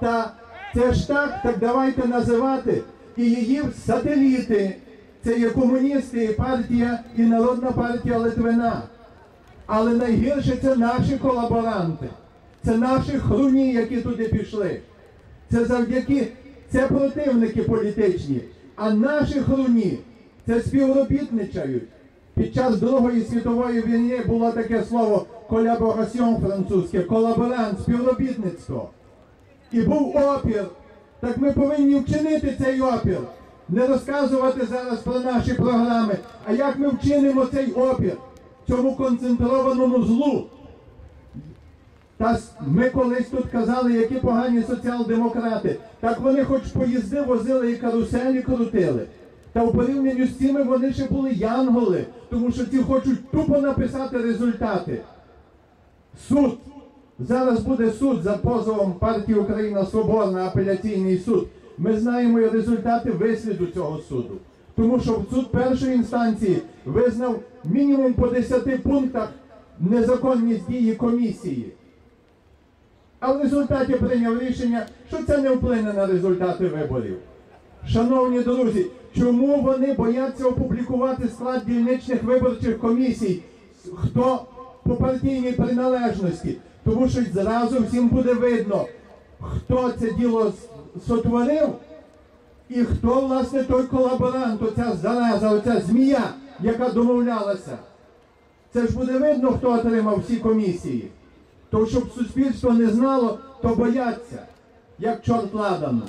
Та це ж так, так давайте називати. І її сателіти. Це є комуністи, і партія, і Народна партія Литвина. Але найгірше це наші колаборанти. Це наші хруні, які туди пішли. Це завдяки, це противники політичні. А наші хруні це співробітничають. Під час Другої світової війни було таке слово колабораціон французьке, колаборант, співробітництво. І був опір. Так ми повинні вчинити цей опір. Не розказувати зараз про наші програми, а як ми вчинимо цей опір цьому концентрованому злу. Та ми колись тут казали, які погані соціал-демократи. Так вони хоч поїзди возили і каруселі крутили. Та в порівнянні з цими вони ще були янголи, тому що ці хочуть тупо написати результати. Суд. Зараз буде суд за позовом партії Україна Соборна, апеляційний суд. Ми знаємо і результати висліду цього суду. Тому що суд першої інстанції визнав мінімум по 10 пунктах незаконність дії комісії. А в результаті прийняв рішення, що це не вплине на результати виборів. Шановні друзі, чому вони бояться опублікувати склад дільничних виборчих комісій? Хто по партійній приналежності? Тому що зразу всім буде видно, хто це діло сотворив і хто, власне, той колаборант, оця зараза, оця змія, яка домовлялася. Це ж буде видно, хто отримав всі комісії. То щоб суспільство не знало, то бояться, як чорт ладану.